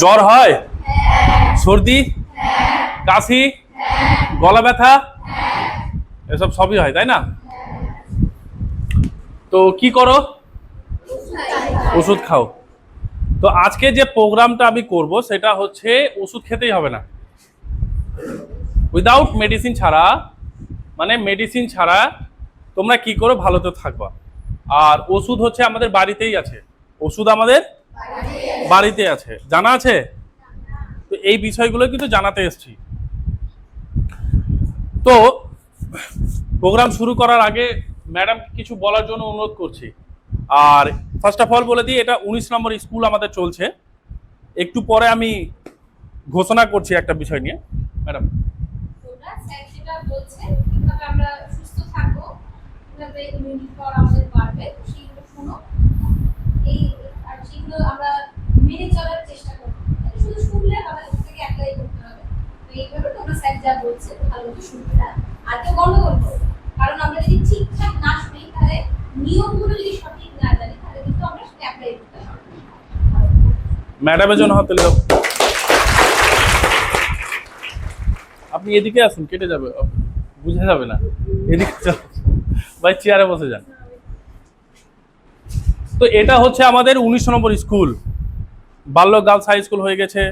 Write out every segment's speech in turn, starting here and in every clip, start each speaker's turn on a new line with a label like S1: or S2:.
S1: জ্বর হয়? সর্দি? কাশি? গলা ব্যথা? এসব সবই হয়, তাই না? তো কি করো? ওষুধ খাও। তো আজকে যে প্রোগ্রামটা আমি করব, সেটা হচ্ছে ওষুধ খেতেই হবে না। উইদাউট মেডিসিন ছাড়া মানে মেডিসিন ছাড়া তোমরা কি করো? ভালো তো থাকবা। আর ওষুধ হচ্ছে আমাদের বাড়িতেই আছে। ওষুধ আমাদের বাড়িতে আছে। জানা আছে? তো এই বিষয়গুলো কিন্তু জানাতে এসছি। তো প্রোগ্রাম শুরু করার আগে ম্যাডাম কিছু বলার জন্য অনুরোধ করছি। আর ফার্স্ট অফ অল বলে দিই, এটা উনিশ নম্বর স্কুল আমাদের চলছে। একটু পরে আমি ঘোষণা করছি একটা বিষয় নিয়ে। ম্যাডাম
S2: আমরা সুস্থ থাকব আমাদের বাড়বে এই আর সেগুলো আমরা মেনে চলার চেষ্টা করব এটা শুধু শুনলে হবে না, থেকে অ্যাপ্লাই করতে হবে তো এইভাবে তোমরা স্যার যা বলছে ভালো না আর কেউ কারণ আমরা যদি ঠিকঠাক না শুনি, তাহলে নিয়মগুলো যদি সঠিক না জানি, তাহলে কিন্তু আমরা সেটা অ্যাপ্লাই করতে পারব
S1: ম্যাডামের জন্য আপনি এদিকে আসুন, কেটে যাবে। বুঝে যাবে না। এদিকে চল। ভাই চেয়ারে বসে যান। তো এটা হচ্ছে আমাদের উনিশ নম্বর স্কুল। বাল্য গার্লস হাই স্কুল হয়ে গেছে।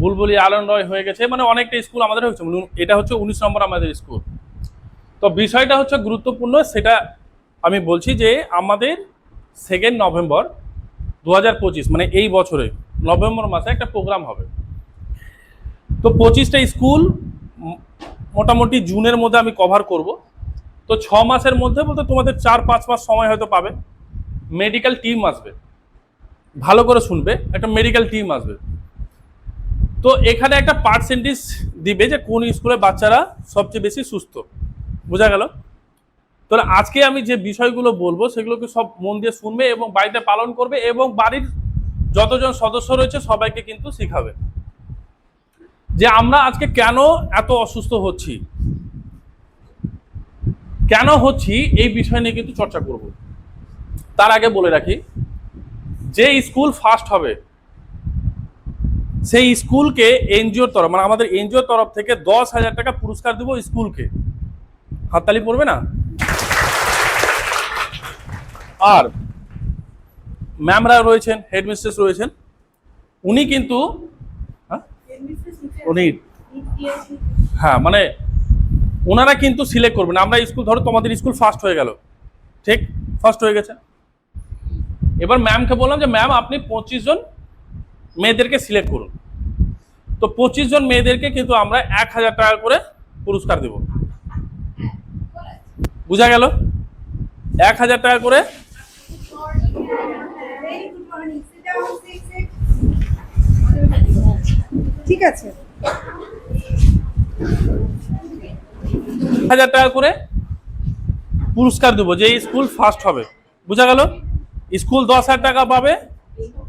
S1: বুলবুলি আলন রয় হয়ে গেছে মানে অনেকটা স্কুল আমাদের হয়েছে। এটা হচ্ছে উনিশ নম্বর আমাদের স্কুল তো বিষয়টা হচ্ছে গুরুত্বপূর্ণ, সেটা আমি বলছি যে আমাদের সেকেন্ড নভেম্বর দু হাজার পঁচিশ মানে এই বছরে নভেম্বর মাসে একটা প্রোগ্রাম হবে। তো পঁচিশটা স্কুল মোটামুটি জুনের মধ্যে আমি কভার করব। তো ছ মাসের মধ্যে বলতে তোমাদের চার পাঁচ মাস সময় হয়তো পাবে। মেডিকেল টিম আসবে। ভালো করে শুনবে, একটা মেডিকেল টিম আসবে। তো এখানে একটা পার্সেন্টেজ দিবে যে কোন স্কুলে বাচ্চারা সবচেয়ে বেশি সুস্থ। বোঝা গেল? তাহলে আজকে আমি যে বিষয়গুলো বলব সেগুলোকে সব মন দিয়ে শুনবে এবং বাড়িতে পালন করবে এবং বাড়ির যতজন সদস্য রয়েছে সবাইকে কিন্তু শিখাবে। যে আমরা আজকে কেন এত অসুস্থ হচ্ছি? কেন হচ্ছি? এই বিষয় নিয়ে কিন্তু চর্চা করব। তার আগে বলে রাখি, যে স্কুল ফার্স্ট হবে সেই স্কুলকে এনজিওর তরফ মানে আমাদের এনজিওর তরফ থেকে দশ হাজার টাকা পুরস্কার দেবো স্কুলকে। হাততালি পড়বে না? আর ম্যামরা রয়েছেন হেডমিস্ট্রেস রয়েছেন, উনি কিন্তু হ্যাঁ? উনি হ্যাঁ মানে ওনারা কিন্তু সিলেক্ট করবেন আমরা স্কুল, ধরো তোমাদের স্কুল ফার্স্ট হয়ে গেল। ঠিক? ফার্স্ট হয়ে গেছে। এবার ম্যামকে বললাম যে ম্যাম আপনি পঁচিশ জন মেয়েদেরকে সিলেক্ট করুন। তো পঁচিশ জন মেয়েদেরকে কিন্তু আমরা এক হাজার টাকা করে পুরস্কার দেব। বুঝা গেল? এক হাজার টাকা করে
S3: ঠিক আছে।
S1: হাজার টাকা করে পুরস্কার দেবো যে স্কুল ফার্স্ট হবে। বুঝা গেল? স্কুল দশ হাজার টাকা পাবে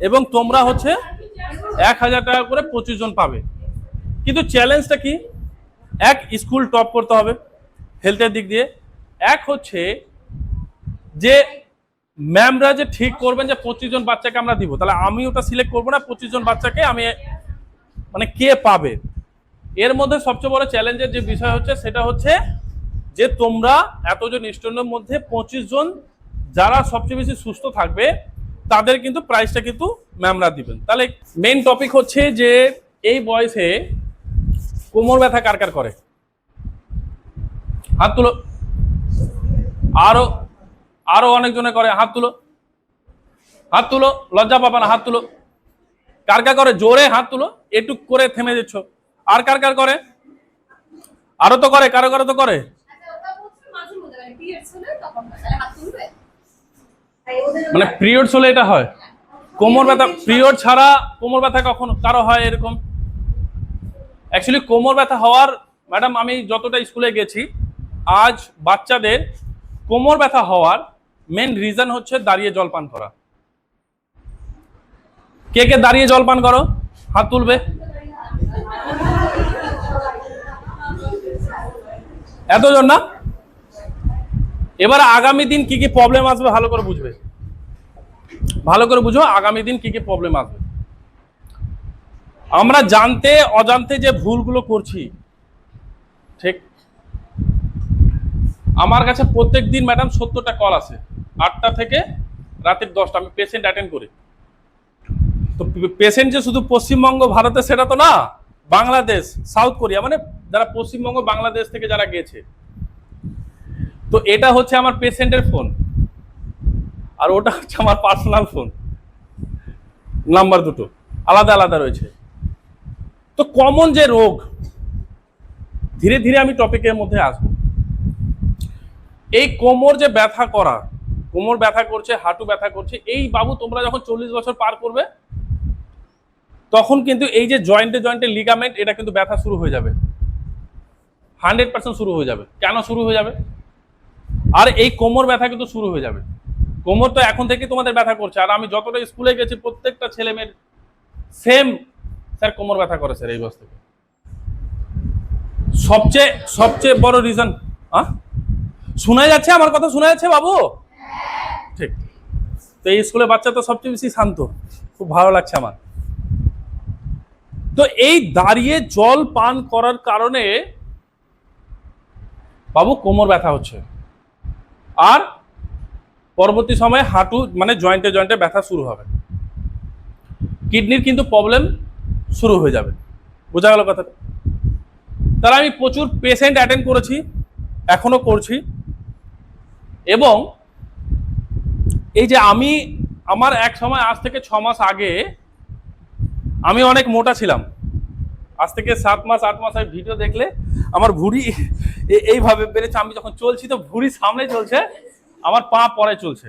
S1: এবং তোমরা হচ্ছে এক হাজার টাকা করে পঁচিশ জন পাবে। কিন্তু চ্যালেঞ্জটা কি? এক স্কুল টপ করতে হবে হেলথের দিক দিয়ে। এক হচ্ছে যে ম্যামরা যে ঠিক করবেন যে পঁচিশ জন বাচ্চাকে আমরা দিব, তাহলে আমি ওটা সিলেক্ট করব না, পঁচিশ জন বাচ্চাকে আমি মানে কে পাবে? এর মধ্যে সবচেয়ে বড় চ্যালেঞ্জের যে বিষয় হচ্ছে, সেটা হচ্ছে যে তোমরা এতজন স্টুডেন্টের মধ্যে পঁচিশ জন যারা সবচেয়ে বেশি সুস্থ থাকবে তাদের কিন্তু প্রাইসটা কিন্তু ম্যামরা দিবেন। তাহলে মেইন টপিক হচ্ছে যে এই বয়সে কোমর ব্যথা কার কার করে? হাত তুলো। আরও আরও অনেকজনে করে, হাত তুলো। হাত তুলো, লজ্জা পাবে না, হাত তুলো। কার কার করে? জোরে হাত তুলো, এটুক করে থেমে দিচ্ছ আর কার কার করে? আরও তো করে, কারও কারও তো করে
S2: আচ্ছা ওটা বলছে মাঝে মধ্যে মানে পিরিয়ডস হলে
S1: এটা হয়। কোমর ব্যথা, পিরিয়ড ছাড়া কোমর ব্যথা কখন কারও হয় এরকম? অ্যাকচুয়ালি কোমর ব্যথা হওয়ার ম্যাডাম আমি যতটা স্কুলে গেছি, আজ বাচ্চাদের কোমর ব্যথা হওয়ার মেন রিজন হচ্ছে দাঁড়িয়ে জল পান করা। কে কে দাঁড়িয়ে জল পান করো? হাত তুলবে? এতজন না? এবার আগামী দিন কি কি প্রবলেম আসবে ভালো করে বুঝবে। ভালো করে বুঝো, আগামী দিন কি কি প্রবলেম আসবে। আমরা জানতে, অজান্তে যে ভুলগুলো করছি, ঠিক? আমার কাছে প্রত্যেক দিন ম্যাডাম সত্তরটা কল আছে আটটা থেকে রাতের দশটা, আমি পেশেন্ট অ্যাটেন্ড করি। তো পেশেন্ট যে শুধু পশ্চিমবঙ্গ, ভারতে, সেটা তো না, বাংলাদেশ সাউথ কোরিয়া মানে যারা পশ্চিমবঙ্গ, বাংলাদেশ থেকে যারা গেছে তো এটা হচ্ছে আমার পেশেন্টের ফোন। আর ওটা হচ্ছে আমার পার্সোনাল ফোন। নাম্বার দুটো। আলাদা আলাদা রয়েছে। তো কমন যে রোগ, ধীরে ধীরে আমি টপিকের মধ্যে আসব। এই কোমর যে ব্যথা করা, কোমর ব্যথা করছে, হাঁটু ব্যথা করছে, এই বাবু তোমরা যখন চল্লিশ বছর পার করবে, তখন কিন্তু এই যে জয়েন্টে জয়েন্টে লিগামেন্ট এটা কিন্তু ব্যথা শুরু হয়ে যাবে। হান্ড্রেড পার্সেন্ট শুরু হয়ে যাবে। কেন শুরু হয়ে যাবে? আর এই কোমর ব্যথা কিন্তু শুরু হয়ে যাবে। কোমর তো এখন থেকে তোমাদের ব্যথা করছে। আর আমি যতটা স্কুলে গেছি, প্রত্যেকটা ছেলে মেয়ের সেম স্যার কোমর ব্যথা করে স্যার এই বয়স থেকে। সবচেয়ে সবচেয়ে বড় রিজন শোনা যাচ্ছে? আমার কথা শোনা যাচ্ছে বাবু? ঠিক। তো এই স্কুলে বাচ্চা তো সবচেয়ে বেশি শান্ত। খুব ভালো লাগছে আমার। তো এই দাঁড়িয়ে জল পান করার কারণে বাবু কোমর ব্যথা হচ্ছে। আর পরবর্তী সময়ে হাঁটু মানে জয়েন্টে জয়েন্টে ব্যথা শুরু হবে। কিডনির কিন্তু প্রবলেম শুরু হয়ে যাবে। বোঝা গেল কথাটা? তাহলে আমি প্রচুর পেশেন্ট অ্যাটেন্ড করেছি এখনও করছি। এবং এই যে আমি, আমার এক সময় আজ থেকে ছ মাস আগে আমি অনেক মোটা ছিলাম। আজ থেকে সাত মাস, আট মাস ভিডিও দেখলে আমার ভুঁড়ি এইভাবে বেড়েছে। আমি যখন চলছি তো ভুঁড়ি সামনে চলছে, আমার পা পরে চলছে।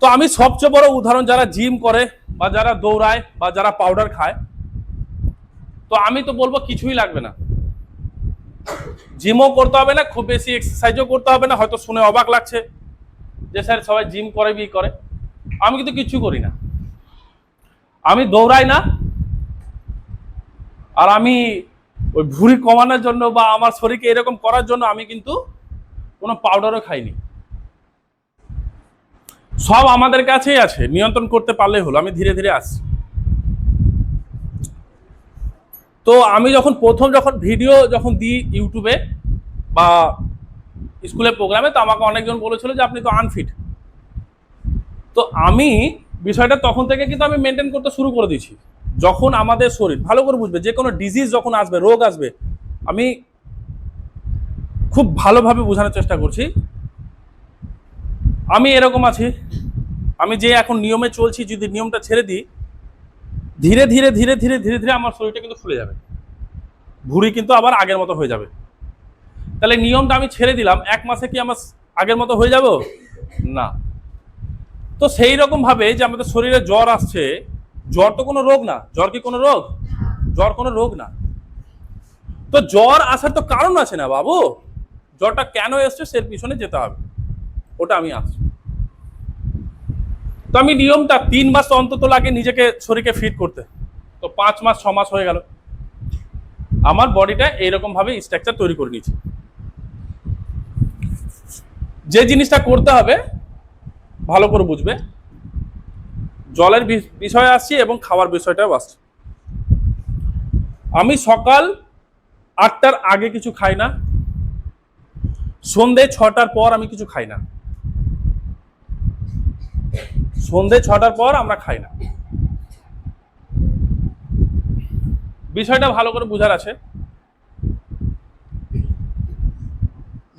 S1: তো আমি সবচেয়ে বড় উদাহরণ যারা জিম করে বা যারা দৌড়ায় বা যারা পাউডার খায়, তো আমি তো বলব কিছুই লাগবে না। জিমও করতে হবে না, খুব বেশি এক্সারসাইজও করতে হবে না, হয়তো শুনে অবাক লাগছে যে, স্যার, সবাই জিম করে, বি করে। আমি কিন্তু কিছু করি না। আমি দৌড়াই না আর আমি ওই ভুঁড়ি কমানোর জন্য বা আমার শরীরকে এরকম করার জন্য আমি কিন্তু কোনো পাউডারও খাইনি। সব আমাদের কাছেই আছে, নিয়ন্ত্রণ করতে পারলেই হলো, আমি ধীরে ধীরে আসছি। তো আমি যখন প্রথম যখন ভিডিও যখন দিই ইউটিউবে বা স্কুলের প্রোগ্রামে তো আমাকে অনেকজন বলেছিল যে আপনি তো আনফিট তো আমি বিষয়টা তখন থেকে কিন্তু আমি মেনটেন করতে শুরু করে দিয়েছি। যখন আমাদের শরীর, ভালো করে বুঝবে, যে কোনো ডিজিজ যখন আসবে, রোগ আসবে, আমি খুব ভালোভাবে বোঝানোর চেষ্টা করছি। আমি এরকম আছি, আমি যে এখন নিয়মে চলছি, যদি নিয়মটা ছেড়ে দিই, ধীরে ধীরে ধীরে ধীরে ধীরে ধীরে আমার শরীরটা কিন্তু ফুলে যাবে। ভুঁড়ি কিন্তু আবার আগের মতো হয়ে যাবে। তাহলে নিয়মটা আমি ছেড়ে দিলাম, এক মাসে কি আমার আগের মতো হয়ে যাব? না। তো সেই রকম ভাবে যে আমাদের শরীরে জ্বর আসছে জ্বর তো কোনো রোগ না। জ্বর কি কোনো রোগ? জ্বর কোনো রোগ না। তো জ্বর আসার তো কারণ আছে না বাবু। জ্বরটা কেন এসছে সে পিছনে যেতে হবে। ওটা আমি আসছি। তো আমি নিয়মটা তিন মাস অন্তত লাগে নিজেকে শরীরকে ফিট করতে। তো পাঁচ মাস, ছ মাস হয়ে গেল। আমার বডিটা এইরকম ভাবে স্ট্রাকচার তৈরি করে নিয়েছি। যে জিনিসটা করতে হবে, ভালো করে বুঝবে। জলের বিষয়ে আসছি এবং খাওয়ার বিষয়টাও আসছি। আমি সকাল আটটার আগে কিছু খাই না। সন্ধে ছটার পর আমি কিছু খাই না। সন্ধে ছটার পর আমরা খাই না। বিষয়টা ভালো করে বোঝার আছে।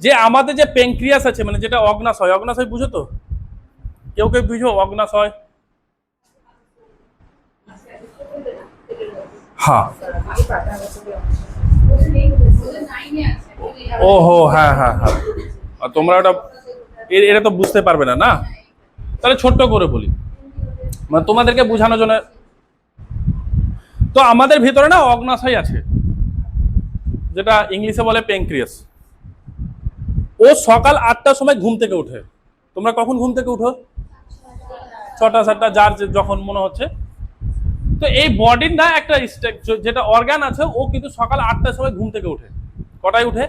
S1: যে আমাদের যে পেঙ্ক্রিয়াস আছে মানে যেটা অগ্নাশয় অগ্নাশয় বুঝো তো? কেউ কেউ বুঝো অগ্নাশয়? হ্যাঁ।
S2: আছে
S1: ওহো হ্যাঁ হ্যাঁ হ্যাঁ। আর তোমরা ওটা এটা তো বুঝতে পারবে না না? তাহলে ছোট্ট করে বলি। মানে তোমাদেরকে বোঝানোর জন্য তো আমাদের ভিতরে না অগ্নাশয় আছে, যেটা ইংলিশে বলে প্যাঙ্ক্রিয়াস ও সকাল আটটার সময় ঘুম থেকে ওঠে। তোমরা কখন ঘুম থেকে উঠো? ছটা, সাতটা, যার যখন মনে হচ্ছে। তো এই বডির না একটা যেটা অর্গান আছে, ও কিন্তু সকাল আটটার সময় ঘুম থেকে ওঠে। কটায় উঠে?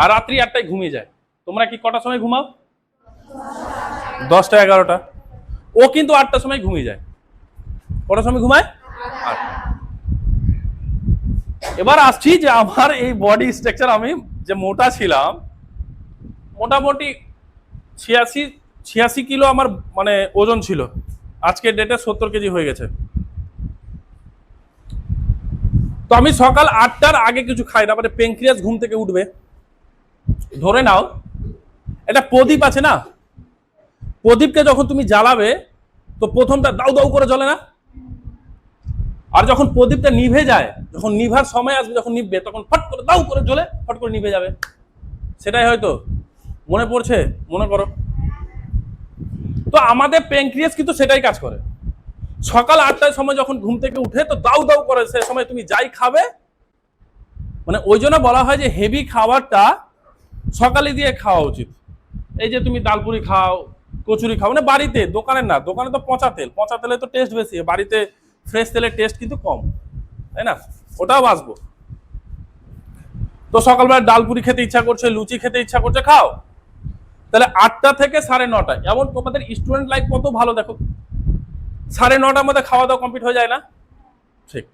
S1: আর রাত্রি আটটায় ঘুমিয়ে যায়। তোমরা কি কটার সময় ঘুমাও? দশটা, এগারোটা। ও কিন্তু আটটার সময় ঘুমিয়ে যায়। কটার সময় ঘুমায়। এবার আসছি যে আমার এই বডি স্ট্রাকচার আমি যে মোটা ছিলাম, মোটামুটি ছিয়াশি ছিয়াশি কিলো আমার মানে ওজন ছিল। আজকের ডেটে সত্তর কেজি হয়ে গেছে। তো আমি সকাল আটটার আগে কিছু খাই না মানে পেঙ্ক্রিয়াস ঘুম থেকে উঠবে। ধরে নাও একটা প্রদীপ আছে না? প্রদীপকে যখন তুমি জ্বালাবে, তো প্রথমটা দাউ দাউ করে জ্বলে না? আর যখন প্রদীপটা নিভে যায়, যখন নিভার সময় আসবে, যখন নিভবে, তখন ফট করে দাউ করে জ্বলে, ফট করে নিভে যাবে। সেটাই হয়তো। মনে পড়ছে? মনে করো। তো আমাদের প্যাঙ্ক্রিয়াস কিন্তু সেটাই কাজ করে। সকাল আটটার সময় যখন ঘুম থেকে উঠে তো দাউ দাউ করে, সে সময় তুমি যাই খাবে। মানে ওই জন্য বলা হয় যে হেভি খাবারটা সকালে দিয়ে খাওয়া উচিত। এই যে তুমি ডালপুরি খাও, কচুরি খাও মানে বাড়িতে দোকানের না, দোকানে তো পচা তেল। পচা তেলে তো টেস্ট বেশি বাড়িতে ফ্রেশ তেলের টেস্ট কিন্তু কম, তাই না? ওটাও বাঁচবো। তো সকালবেলা ডালপুরি খেতে ইচ্ছা করছে, লুচি খেতে ইচ্ছা করছে, খাও। তাহলে আটটা থেকে সাড়ে নটা এমন তোমাদের স্টুডেন্ট লাইফ কত ভালো দেখো। সাড়ে নটার মধ্যে খাওয়া দাওয়া কমপ্লিট হয়ে যায় না? ঠিক।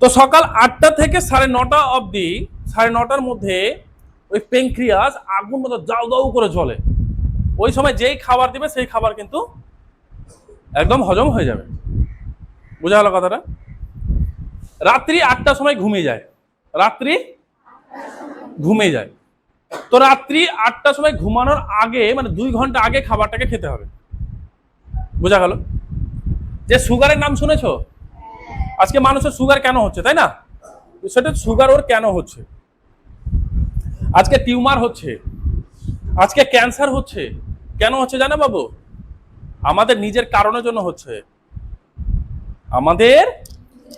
S1: তো সকাল আটটা থেকে সাড়ে নটা অবধি, সাড়ে নটার মধ্যে ওই পেঙ্ক্রিয়াস আগুন মতো দাউ দাউ করে জ্বলে। ওই সময় যেই খাবার দিবে, সেই খাবার কিন্তু একদম হজম হয়ে যাবে। বোঝা গেল কথাটা? রাত্রি আটটার সময় ঘুমিয়ে যায়। রাত্রি ঘুমিয়ে যায়। তো রাত্রি আটটার সময় ঘুমানোর আগে মানে দুই ঘণ্টা আগে খাবারটাকে খেতে হবে। বোঝা গেল? যে সুগারের নাম শুনেছো? আজকে মানুষের সুগার কেন হচ্ছে, তাই না? সেটা সুগার ওর কেন হচ্ছে? আজকে টিউমার হচ্ছে। আজকে ক্যান্সার হচ্ছে। কেন হচ্ছে জানো বাবু? আমাদের নিজের কারণের জন্য হচ্ছে। আমাদের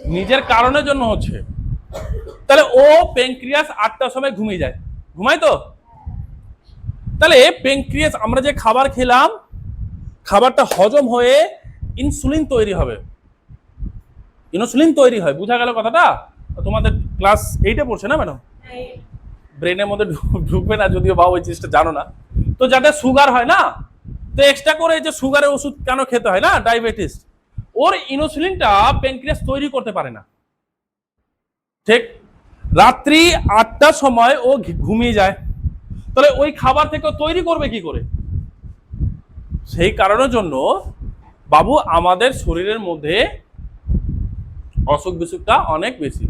S1: নিজের কারণের জন্য হচ্ছে। তাহলে ও পেনক্রিয়াস আটটার সময় ঘুমিয়ে যায়। ঘুমায় তো? তাহলে পেনক্রিয়াস আমরা যে খাবার খেলাম, খাবারটা হজম হয়ে ইনসুলিন তৈরি হবে। ইনসুলিন তৈরি হয়, বুঝা গেল কথাটা? তোমাদের ক্লাস এইটে পড়ছে না ম্যাডাম ব্রেনের মধ্যে ঢুকবে না, যদিও বা ওই জিনিসটা জানো না। তো যাদের সুগার হয় না, তো এক্সট্রা করে যে সুগারের ওষুধ কেন খেতে হয় না? ডায়াবেটিস ওর ইনসুলিনটা প্যানক্রিয়াস তৈরি করতে পারে না। ঠিক? রাত্রি আটটার সময় ও ঘুমিয়ে যায়। তাহলে ওই খাবার থেকে তৈরি করবে কি করে? সেই কারণের জন্য বাবু আমাদের শরীরের মধ্যে অসুখ বিসুখটা অনেক বেশি।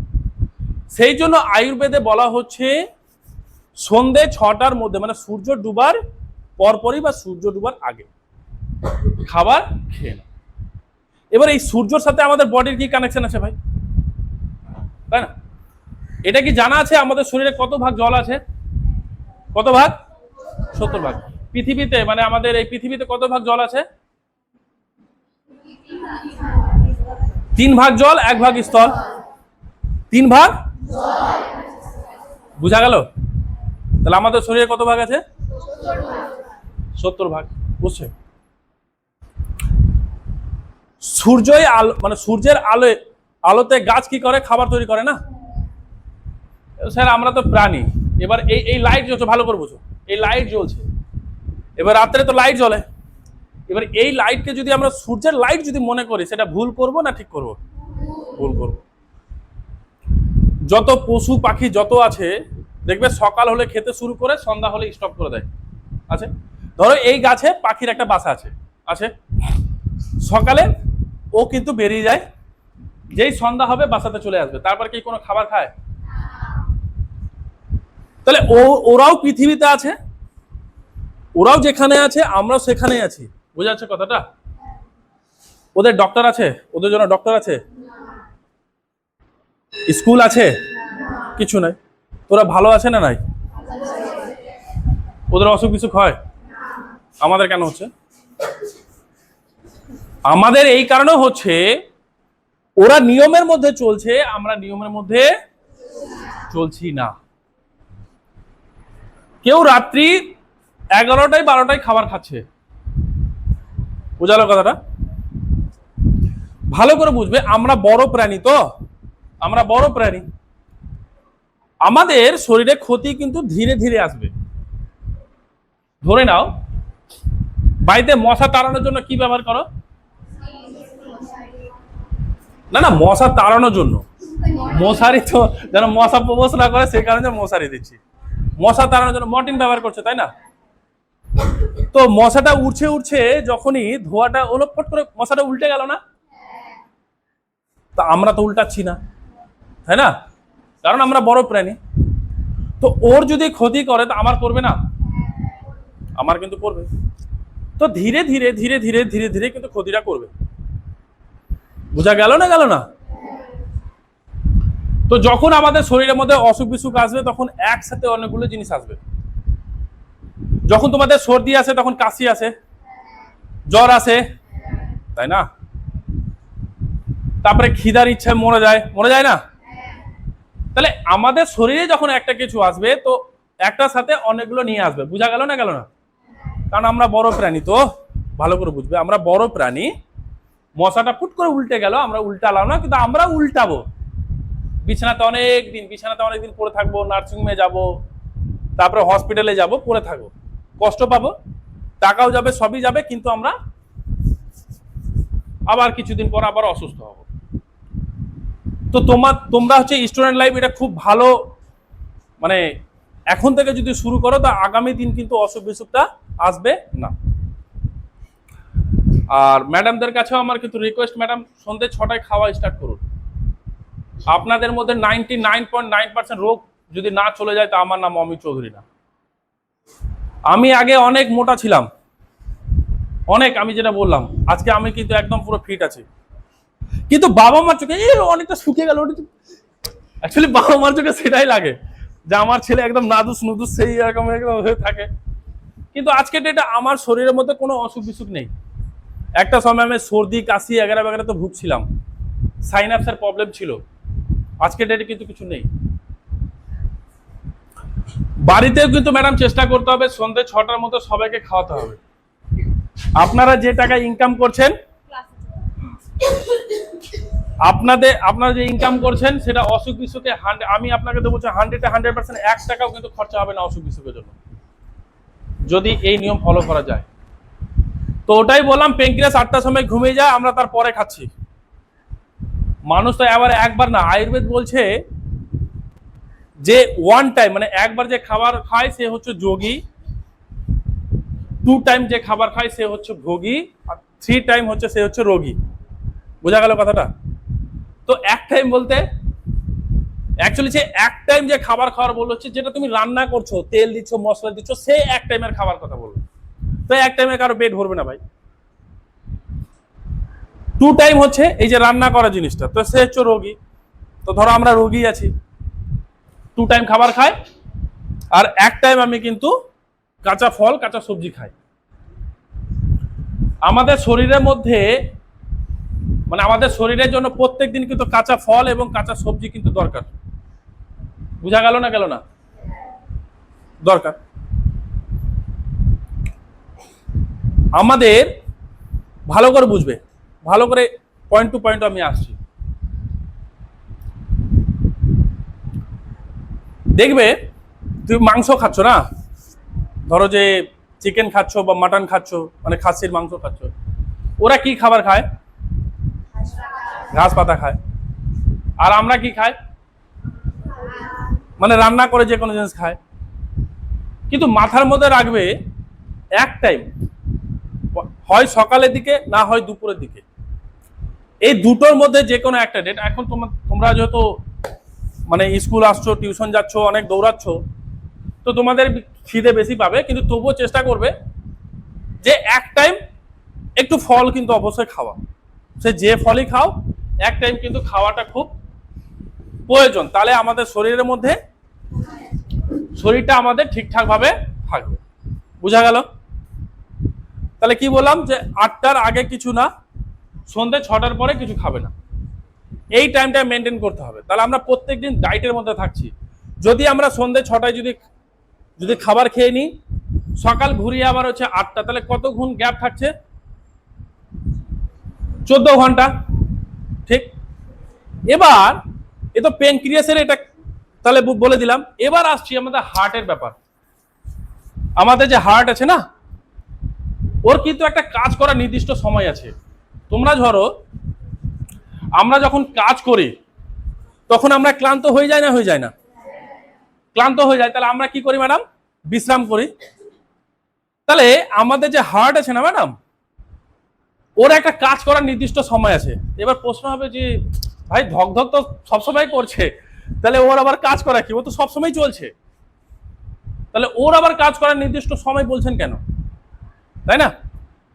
S1: সেই জন্য আয়ুর্বেদে বলা হচ্ছে, সন্ধে ছটার মধ্যে মানে সূর্য ডুবার পরপরই বা সূর্য ডুবার আগে খাবার খেয়ে না এবার এই সূর্যর সাথে আমাদের বডির কি কানেকশন আছে ভাই? তাই না? এটা কি জানা আছে? আমাদের শরীরে কত ভাগ জল আছে? কত ভাগ? সত্তর ভাগ। পৃথিবীতে মানে আমাদের এই পৃথিবীতে কত ভাগ জল আছে? তিন ভাগ জল, এক ভাগ স্থল। তিন ভাগ? বুঝা গেল? তাহলে আমাদের শরীরে কত ভাগ আছে? সত্তর ভাগ। বুঝছে? সূর্যই আলো মানে সূর্যের আলোয় আলোতে গাছ কি করে? খাবার তৈরি করে না? স্যার, আমরা তো প্রাণী। এবার এই এই লাইট জ্বলছে, ভালো করে বুঝো। এই লাইট জ্বলছে। এবার রাত্রে তো লাইট জ্বলে। এবার এই লাইটকে যদি আমরা সূর্যের লাইট যদি মনে করি, সেটা ভুল করব না ঠিক করব? ভুল করব। যত পশু পাখি যত আছে, দেখবে সকাল হলে খেতে শুরু করে সন্ধ্যা হলে স্টপ করে দেয়। আছে? ধরো এই গাছে পাখির একটা বাসা আছে। আছে? সকালে ও কিন্তু বেরিয়ে যায়। যেই সন্ধ্যা হবে বাসাতে চলে আসবে। তারপর কি কোনো খাবার খায়? তাহলে ও, ওরাও পৃথিবীতে আছে, ওরাও যেখানে আছে, আমরাও সেখানে আছি। বোঝা যাচ্ছে কথাটা? ওদের ডক্টর আছে? ওদের জন্য ডক্টর আছে? স্কুল আছে? কিছু নাই। তোরা ভালো আছে না নাই? ওদের অসুখ বিসুখ হয়? আমাদের কেন হচ্ছে? আমাদের এই কারণে হচ্ছে, ওরা নিয়মের মধ্যে চলছে, আমরা নিয়মের মধ্যে চলছি না। কেউ রাত্রি এগারোটায় বারোটায় খাবার খাচ্ছে। বোঝালো কথাটা? ভালো করে বুঝবে, আমরা বড় প্রাণী তো। আমরা বড় প্রাণী। আমাদের শরীরে ক্ষতি কিন্তু ধীরে ধীরে আসবে। ধরে নাও, বাড়িতে মশা তাড়ানোর জন্য কি ব্যবহার করো? না না, মশা তাড়ানোর জন্য। মশারি তো যেন মশা প্রবেশ না করে, সেই কারণে মশারি দিচ্ছি। মশা তাড়ানোর জন্য মর্টিন ব্যবহার করছে, তাই না? তো মশাটা উঠছে উঠছে যখনই ধোয়াটা ওলটপট করে মশাটা উল্টে গেল না? তা আমরা তো উল্টাচ্ছি না, তাই না? কারণ আমরা বড় প্রাণী। তো ওর যদি ক্ষতি করে, তা আমার করবে না? আমার কিন্তু করবে। তো ধীরে ধীরে ধীরে ধীরে ধীরে ধীরে কিন্তু ক্ষতিটা করবে। বোঝা গেল না গেল না? তো যখন আমাদের শরীরের মধ্যে অসুখ বিসুখ আসবে, তখন একসাথে অনেকগুলো জিনিস আসবে। যখন তোমাদের সর্দি আসে, তখন কাশি আসে, জ্বর আসে, তাই না? তারপরে খিদার ইচ্ছায় মরে যায় মরে যায় না? তাহলে আমাদের শরীরে যখন একটা কিছু আসবে, তো একটার সাথে অনেকগুলো নিয়ে আসবে। বোঝা গেল না গেল না? কারণ আমরা বড় প্রাণী তো, ভালো করে বুঝবে। আমরা বড় প্রাণী, মশাটা ফুট করে উল্টে গেল, আমরা উল্টালাম না, কিন্তু আমরা উল্টাবো। বিছানাতে অনেক দিন, বিছানাতে অনেক দিন পড়ে থাকব নার্সিংহোমে যাব, তারপরে হসপিটালে যাব, পড়ে থাকব। কষ্ট পাবো, টাকাও যাবে, সবই যাবে, কিন্তু আমরা আবার কিছুদিন পর আবার অসুস্থ হব। তো তোমার, তোমরা হচ্ছে স্টুডেন্ট লাইফ এটা খুব ভালো মানে এখন থেকে যদি শুরু করো, তা আগামী দিন কিন্তু অসুখ বিসুখটা আসবে না। আর ম্যাডামদের কাছেও আমার কিন্তু রিকোয়েস্ট ম্যাডাম সন্ধ্যে ছটায় খাওয়া স্টার্ট করুন। আপনাদের মধ্যে ninety nine point nine percent রোগ যদি না চলে যায়, তা আমার নাম অমিত চৌধুরী না। আমি আগে অনেক মোটা ছিলাম। অনেক, আমি যেটা বললাম, আজকে আমি কিন্তু একদম পুরো ফিট আছি। কিন্তু বাবা মার চোখে অনেকটা শুকিয়ে গেল অ্যাকচুয়ালি বাবা মার চোখে সেটাই লাগে যে আমার ছেলে একদম নাদুস নুদুস, সেই এরকম হয়ে থাকে। কিন্তু আজকে ডেটে আমার শরীরের মধ্যে কোনো অসুখ বিসুখ নেই। একটা সময় আমি সর্দি, কাশি এগারা বেগারা তো ভুগছিলাম। সাইনাপসের প্রবলেম ছিল। আজকে ডেটে কিন্তু কিছু নেই। বাড়িতেও কিন্তু ম্যাডাম চেষ্টা করতে হবে, সন্ধ্যে ছটার মতো সবাইকে খাওয়াতে হবে। আপনারা যে টাকা ইনকাম করছেন, আপনাদের, আপনারা যে ইনকাম করছেন, সেটা অসুখ বিসুখে আমি আপনাকে বলছি হান্ড্রেডে হান্ড্রেড পার্সেন্ট এক টাকাও কিন্তু খরচা হবে না অসুখ বিসুখের জন্য। যদি এই নিয়ম ফলো করা যায়। তো ওটাই বললাম পেঙ্কিরাস আটটার সময় ঘুমিয়ে যায় আমরা তার পরে খাচ্ছি। মানুষ তো আবার একবার না, আয়ুর্বেদ বলছে যে ওয়ান টাইম মানে একবার যে খাবার খায় সে হচ্ছে যোগী টু টাইম যে খাবার খায় সে হচ্ছে ভোগী, আর থ্রি টাইম হচ্ছে সে হচ্ছে রোগী। বোঝা গেল কথাটা? তো এক টাইম বলতে অ্যাকচুয়ালি সে এক টাইম যে খাবার খাওয়ার বলল হচ্ছে, যেটা তুমি রান্না করছ, তেল দিচ্ছ, মশলা দিচ্ছ, সে এক টাইমের খাবার কথা বলল। তো এক টাইমে কারও পেট ভরবে না ভাই। টু টাইম হচ্ছে এই যে রান্না করা জিনিসটা। তো সে হচ্ছে রোগী। তো ধরো আমরা রোগী আছি। টু টাইম খাবার খাই আর এক টাইম আমি কিন্তু কাঁচা ফল, কাঁচা সবজি খাই। আমাদের শরীরের মধ্যে মানে আমাদের শরীরের জন্য প্রত্যেক দিন কিন্তু কাঁচা ফল এবং কাঁচা সবজি কিন্তু দরকার। বুঝা গেল না গেল না? দরকার। আমাদের ভালো করে বুঝবে। ভালো করে পয়েন্ট টু পয়েন্ট আমি আসছি। দেখবে, তুমি মাংস খাচ্ছ না? ধরো যে চিকেন খাচ্ছ বা মাটন খাচ্ছ মানে খাসির মাংস খাচ্ছ। ওরা কি খাবার খায়? ঘাস পাতা খায়। আর আমরা কি খাই? মানে রান্না করে যে কোনো জিনিস খায়। কিন্তু মাথার মধ্যে রাখবে এক টাইম হয় সকালের দিকে, না হয় দুপুরের দিকে। এই দুটোর মধ্যে যে কোনো একটা ডেট এখন তোমার, তোমরা যেহেতু মানে স্কুল আসছো, টিউশন যাচ্ছ, অনেক দৌড়াচ্ছ, তো তোমাদের খিদে বেশি পাবে, কিন্তু তবুও চেষ্টা করবে যে এক টাইম একটু ফল কিন্তু অবশ্যই খাওয়া। সে যে ফলই খাও, এক টাইম কিন্তু খাওয়াটা খুব প্রয়োজন। তাহলে আমাদের শরীরের মধ্যে শরীরটা আমাদের ঠিকঠাক ভাবে থাকবে। বুঝা গেল? তাহলে কি বললাম যে আটটার আগে কিছু না সন্ধ্যে ছটার পরে কিছু খাবে না। এই টাইমটা মেনটেন করতে হবে। তাহলে আমরা প্রত্যেকদিন ডায়েটের মধ্যে থাকছি। যদি আমরা সন্ধ্যে ছটায় যদি যদি খাবার খেয়ে নিই, সকাল ঘুরিয়ে আবার হচ্ছে আটটা, তাহলে কত ঘুম গ্যাপ থাকছে? চোদ্দ ঘণ্টা। ঠিক? এবার, এ তো পেনক্রিয়াসের এটা, তাহলে বলে দিলাম। এবার আসছি আমাদের হার্টের ব্যাপার। আমাদের যে হার্ট আছে না, ওর কিন্তু একটা কাজ করার নির্দিষ্ট সময় আছে। তোমরা ধরো, আমরা যখন কাজ করি, তখন আমরা ক্লান্ত হয়ে যায় না, হয়ে যায় না? ক্লান্ত হয়ে যায়, তাহলে আমরা কি করি ম্যাডাম? বিশ্রাম করি। তাহলে আমাদের যে হার্ট আছে না ম্যাডাম, ওর একটা কাজ করার নির্দিষ্ট সময় আছে। এবার প্রশ্ন হবে যে, ভাই, ধক ধক তো সবসময় করছে, তাহলে ওর আবার কাজ করা কি? ও তো সবসময় চলছে। তাহলে ওর আবার কাজ করার নির্দিষ্ট সময় বলছেন কেন? তাই না?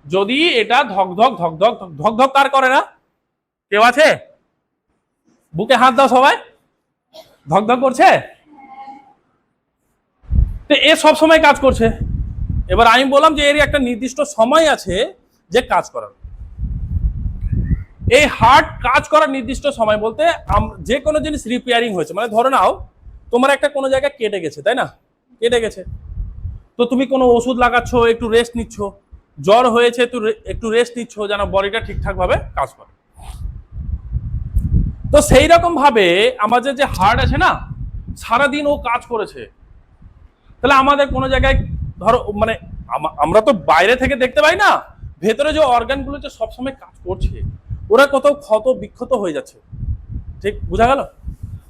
S1: যদি এটা ধক ধক ধক ধক ধক ধক কার করে না? কেউ আছে? বুকে হাত দাও সবাই। ধক ধক করছে? তো এ সব সময় কাজ করছে। এবার আমি বললাম যে এর একটা নির্দিষ্ট সময় আছে যে কাজ করার। এই হার্ট কাজ করার নির্দিষ্ট সময় বলতে যে কোনো জিনিস রিপেয়ারিং হয়েছে। মানে ধরে নাও, তোমার একটা কোনো জায়গায় কেটে গেছে, তাই না? কেটে গেছে। তো তুমি কোনো ওষুধ লাগাচ্ছ, একটু রেস্ট নিচ্ছ। জ্বর হয়েছে রে- একটু রেস্ট নিচ্ছ, যেন বডিটা ঠিকঠাক ভাবে কাজ করে। তো সেই রকম ভাবে আমাদের যে হার্ট আছে না, সারাদিন ও কাজ করেছে। তাহলে আমাদের কোনো জায়গায় ধরো মানে আমরা তো বাইরে থেকে দেখতে পাই না, ভেতরে যে অর্গানগুলো যে সবসময় কাজ করছে, ওরা কত ক্ষত বিক্ষত হয়ে যাচ্ছে। ঠিক, বোঝা গেল?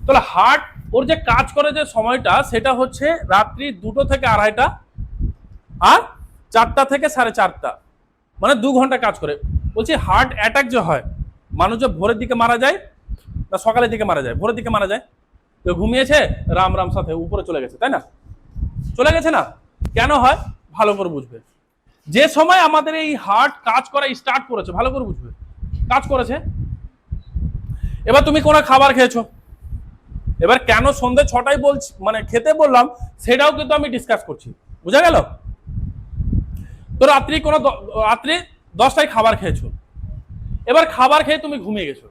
S1: তাহলে হার্ট ওর যে কাজ করে যে সময়টা, সেটা হচ্ছে রাত্রি দুটো থেকে আড়াইটা, আর চারটা থেকে সাড়ে চারটা। মানে দু ঘণ্টা কাজ করে। বলছি হার্ট অ্যাটাক যে হয়, মানুষ যে ভোরের দিকে মারা যায় না সকালের দিকে মারা যায়? ভোরের দিকে মারা যায়? তো ঘুমিয়েছে? রাম রাম সাথে উপরে চলে গেছে, তাই না? চলে গেছে না? কেন হয়? ভালো করে বুঝবে। যে সময় আমাদের এই হার্ট কাজ করা স্টার্ট করেছে, ভালো করে বুঝবে। কাজ করেছে। এবার তুমি কোনো খাবার খেয়েছো? এবার কেন সন্ধ্যে ছটায় বলছি মানে খেতে বললাম, সেটাও কিন্তু আমি ডিসকাস করছি। বুঝা গেল? তো রাত্রি কোনো রাত্রি দশটায় খাবার খেয়েছো। এবার খাবার খেয়ে তুমি ঘুমিয়ে গেছো।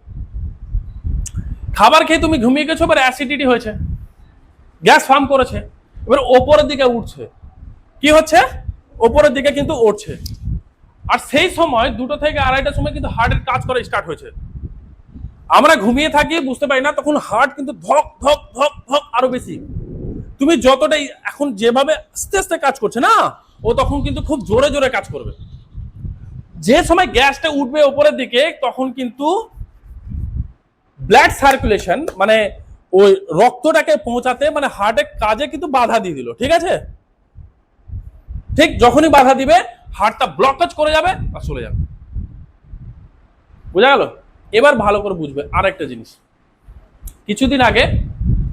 S1: খাবার খেয়ে তুমি ঘুমিয়ে গেছো, এবার অ্যাসিডিটি হয়েছে। গ্যাস ফার্ম করেছে। এবার ওপরের দিকে উঠছে। কি হচ্ছে? ওপরের দিকে কিন্তু উঠছে। আর সেই সময় দুটো থেকে আড়াইটার সময় কিন্তু হার্টের কাজ করা স্টার্ট হয়েছে। আমরা ঘুমিয়ে থাকি, বুঝতে পারি না, তখন হার্ট কিন্তু ধক ধক ধক ধক আরও বেশি। তুমি যতটাই এখন যেভাবে আস্তে আস্তে কাজ করছে না ও তখন কিন্তু খুব জোরে জোরে কাজ করবে। যে সময় গ্যাসটা উঠবে ওপরের দিকে, তখন কিন্তু ব্লাড সার্কুলেশন মানে ওই রক্তটাকে পৌঁছাতে মানে হার্টের কাজে কিন্তু বাধা দিয়ে দিল, ঠিক আছে? ঠিক যখনই বাধা দিবে হার্টটা ব্লকেজ করে যাবে আর চলে যাবে। বোঝা গেল? এবার ভালো করে বুঝবে আর একটা জিনিস। কিছুদিন আগে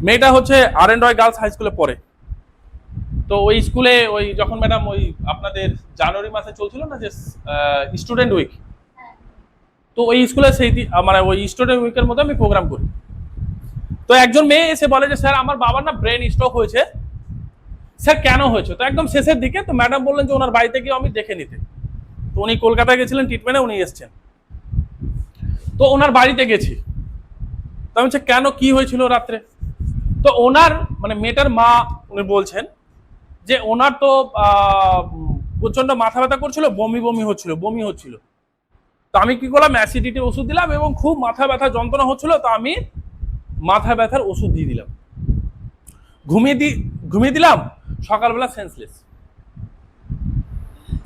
S1: মেয়েটা হচ্ছে R N Roy girls high স্কুলে পড়ে। তো ওই স্কুলে ওই যখন ম্যাডাম ওই আপনাদের জানুয়ারি মাসে চলছিল না যে স্টুডেন্ট উইক তো ওই স্কুলে সেই দি- মানে ওই স্টুডেন্ট উইকের মধ্যে আমি প্রোগ্রাম করি। তো একজন মেয়ে এসে বলে যে স্যার আমার বাবার না ব্রেন স্ট্রোক হয়েছে। স্যার কেন হয়েছে? তো একদম শেষের দিকে তো ম্যাডাম বললেন যে ওনার বাড়িতে গিয়ে আমি দেখে নিতে। তো উনি কলকাতায় গেছিলেন ট্রিটমেন্টে উনি এসছেন। তো ওনার বাড়িতে গেছি। তো আমি বলছি, কেন? কি হয়েছিল রাত্রে? তো ওনার মানে মেয়েটার মা উনি বলছেন যে ওনার তো প্রচণ্ড মাথা ব্যথা করছিল, বমি বমি হচ্ছিল বমি হচ্ছিল। তো আমি কি করলাম অ্যাসিডিটি ওষুধ দিলাম এবং খুব মাথা ব্যথা যন্ত্রণা হচ্ছিল, তো আমি মাথা ব্যথার ওষুধ দিয়ে দিলাম। ঘুমিয়ে দি, ঘুমিয়ে দিলাম, সকালবেলা সেন্সলেস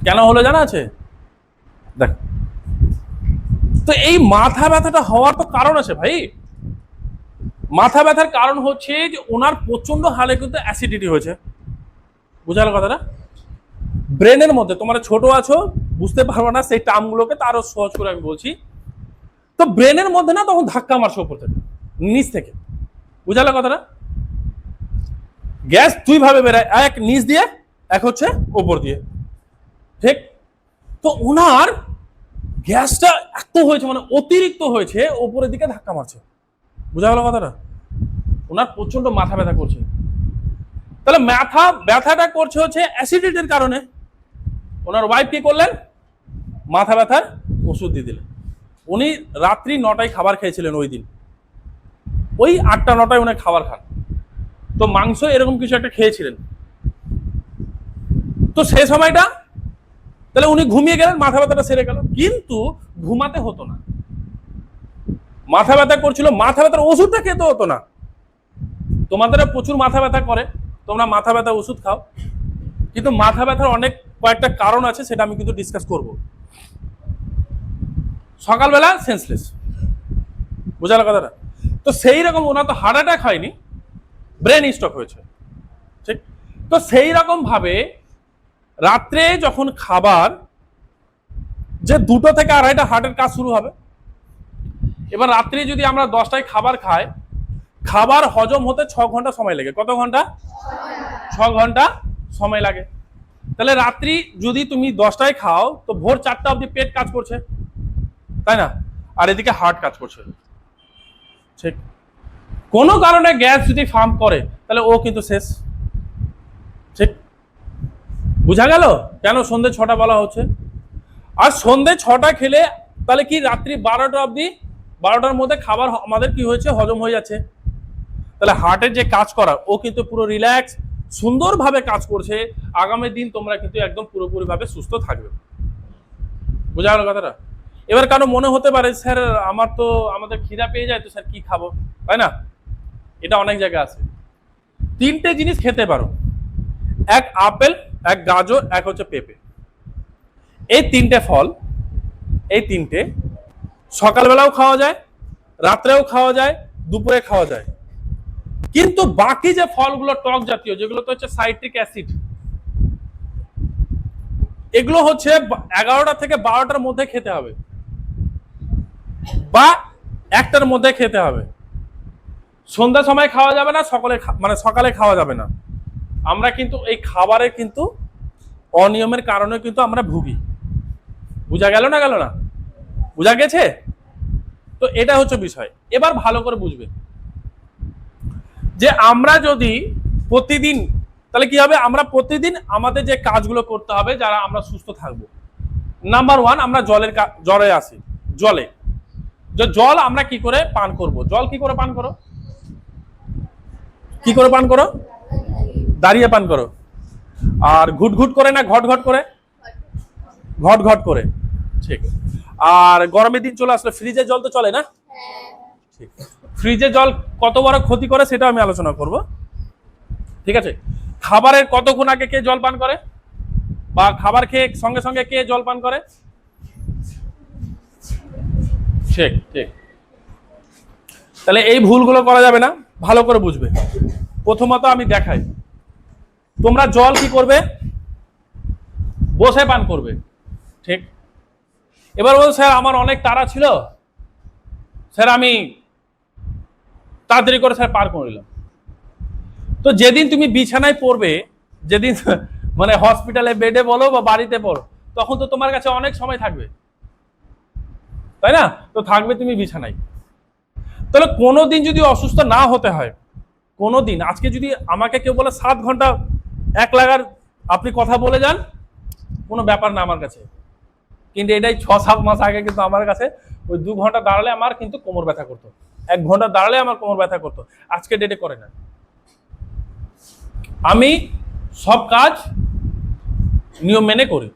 S1: কেন হলো জানা আছে? দেখ। তো এই মাথা ব্যথাটা হওয়ার তো কারণ আছে ভাই। মাথা ব্যথার কারণ হচ্ছে যে ওনার প্রচণ্ড হালে কিন্তু অ্যাসিডিটি হয়েছে। বুঝালো কথাটা? ব্রেনের মধ্যে তোমরা ছোট আছো, বুঝতে পারব না সেই টার্মগুলোকে তারও সহজ করে আমি বলছি। তো ব্রেনের মধ্যে না তখন ধাক্কা মারছো ওপর থেকে, নিচ থেকে। বুঝালো কথাটা? গ্যাস দুই ভাবে বেরায়, এক নিচ দিয়ে, এক হচ্ছে ওপর দিয়ে। ঠিক? তো ওনার গ্যাসটা এত হয়েছে মানে অতিরিক্ত হয়েছে, ওপরের দিকে ধাক্কা মারছে। বুঝা গেল কথাটা? ওনার প্রচণ্ড মাথা ব্যথা করছে। তাহলে মাথা ব্যথাটা করছে হচ্ছে অ্যাসিডিটির কারণে। ওনার ওয়াইফ কি করলেন? মাথা ব্যথার ওষুধ দিয়ে দিলেন। উনি রাত্রি নটায় খাবার খেয়েছিলেন ওই দিন। ওই আটটা নটায় উনি খাবার খান। তো মাংস এরকম কিছু একটা খেয়েছিলেন। তো সে সময়টা তাহলে উনি ঘুমিয়ে গেলেন, মাথা ব্যথাটা সেরে গেল। কিন্তু ঘুমাতে হতো না। মাথা ব্যথা করছিল, মাথা ব্যথার ওষুধটা খেতে হতো না। তোমাদের প্রচুর মাথা ব্যথা করে। তোমরা মাথা ব্যথা ওষুধ খাও। কিন্তু মাথা ব্যথার অনেক কয়েকটা কারণ আছে, সেটা আমি কিন্তু ডিসকাস করব। সকালবেলা সেন্সলেস বোঝালো কথাটা? তো সেই রকম ওনার তো হার্ট অ্যাটাক হয়নি ব্রেন স্ট্রোক হয়েছে। ঠিক? তো সেই রকম ভাবে রাত্রে যখন খাবার, যে দুটো থেকে আড়াইটা হার্টের কাজ শুরু হবে। এবার রাত্রে যদি আমরা দশটায় খাবার খাই খাবার হজম হতে ছ ঘণ্টা সময় লাগে। কত ঘণ্টা? ছ ঘণ্টা সময় লাগে। তাহলে রাত্রি যদি তুমি দশটায় খাও, তো ভোর চারটা অবধি পেট কাজ করছে। তাই না? আর এদিকে হার্ট কাজ করছে। ঠিক। কোনো কারণে গ্যাস যদি ফার্ম করে, তাহলে ও কিন্তু শেষ। ঠিক। বুঝা গেল? কেন সন্ধে ছটা বলা হচ্ছে? আর সন্ধে ছটা খেলে তাহলে কি রাত্রি বারোটা অবধি, বারোটার মধ্যে খাবার আমাদের কি হয়েছে? হজম হয়ে যাচ্ছে। তাহলে হার্টের যে কাজ করা, ও কিন্তু পুরো রিল্যাক্স সুন্দরভাবে কাজ করছে। আগামী দিন তোমরা কিন্তু একদম পুরোপুরিভাবে সুস্থ থাকবে। বোঝা গেল কথাটা? এবার কারও মনে হতে পারে, স্যার, আমার তো, আমাদের খিদা পেয়ে যায়, তো স্যার কি খাব? তাই না? এটা অনেক জায়গা আছে। তিনটে জিনিস খেতে পারো। এক আপেল, এক গাজর, এক হচ্ছে পেঁপে। এই তিনটে ফল, এই তিনটে সকালবেলাও খাওয়া যায়, রাত্রেও খাওয়া যায়, দুপুরে খাওয়া যায়। কিন্তু বাকি যে ফলগুলো, টক জাতীয়, যেগুলো তো হচ্ছে সাইট্রিক অ্যাসিড, এগুলো হচ্ছে এগারোটা থেকে বারোটার মধ্যে খেতে হবে। বা একটার মধ্যে খেতে হবে। সন্ধ্যার সময় খাওয়া যাবে না, সকালে মানে সকালে খাওয়া যাবে না। আমরা কিন্তু এই খাবারের কিন্তু অনিয়মের কারণে কিন্তু আমরা ভুগি। বুঝা গেল না গেল না? বুঝা গেছে? তো এটা হচ্ছে বিষয়। এবার ভালো করে বুঝবে। যে আমরা যদি প্রতিদিন, তাহলে কি হবে? আমরা প্রতিদিন আমাদের যে কাজগুলো করতে হবে, যারা আমরা সুস্থ থাকব। নাম্বার ওয়ান আমরা জলের জলে আসি জলে। জল আমরা কি করে পান করব? জল কি করে পান করো? কি করে পান করো? দাঁড়িয়ে পান করো। আর ঘুট ঘুট করে না, ঘট ঘট করে? ঘট ঘট করে। ঠিক। আর গরমের দিন চলে আসলে ফ্রিজের জল তো চলে না? ঠিক ফ্রিজে জল কত বড় ক্ষতি করে সেটা আমি আলোচনা করব। ঠিক আছে? খাবারের কতক্ষণ আগে কে জল পান করে? বা খাবার খেয়ে সঙ্গে সঙ্গে কে জল পান করে? ঠিক ঠিক। তাহলে এই ভুলগুলো করা যাবে না, ভালো করে বুঝবে। প্রথমত আমি দেখাই। তোমরা জল কি করবে? বসে পান করবে। ঠিক? এবার বল স্যার, আমার অনেক তাড়া ছিল। স্যার, আমি তাড়াতাড়ি করে স্যার পার করে নিলাম। তো যেদিন তুমি বিছানায় পড়বে, যেদিন মানে হসপিটালে বেডে বলো বা বাড়িতে পড়ো, তখন তো তোমার কাছে অনেক সময় থাকবে। তাই না? তো থাকবে তুমি বিছানায়। তাহলে কোনো দিন যদি অসুস্থ না হতে হয় কোনো দিন আজকে যদি আমাকে কেউ বলে, সাত ঘণ্টা এক লাগার, আপনি কথা বলে যান, কোনো ব্যাপার না আমার কাছে। কিন্তু এটাই ছ সাত মাস আগে কিন্তু আমার কাছে ওই দু ঘণ্টা দাঁড়ালে আমার কিন্তু কোমর ব্যথা করতো। এক ঘণ্টা দাঁড়ালে আমার কোমর ব্যথা করতো। আজকে ডেটে করে না আমি সব কাজ নিয়ম মেনে করি।